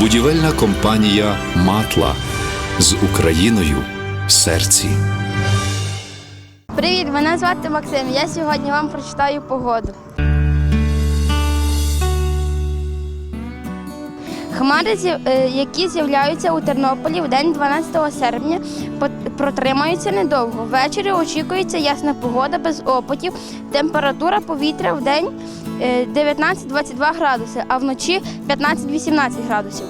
Будівельна компанія Матла з Україною в серці. Привіт, мене звати Максим. Я сьогодні вам прочитаю погоду. Хмари, е, які з'являються у Тернополі в день 12 серпня, протримаються недовго. Ввечері очікується ясна погода без опадів. Температура повітря в день е, 19-22 градуси, а вночі 15-18 градусів.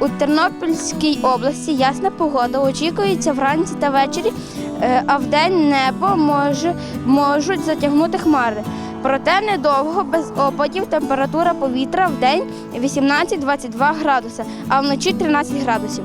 У Тернопільській області ясна погода очікується вранці та ввечері, е, а вдень небо може, можуть затягнути хмари. Проте недовго без опадів температура повітря в день 18-22 градуси, а вночі 13 градусів.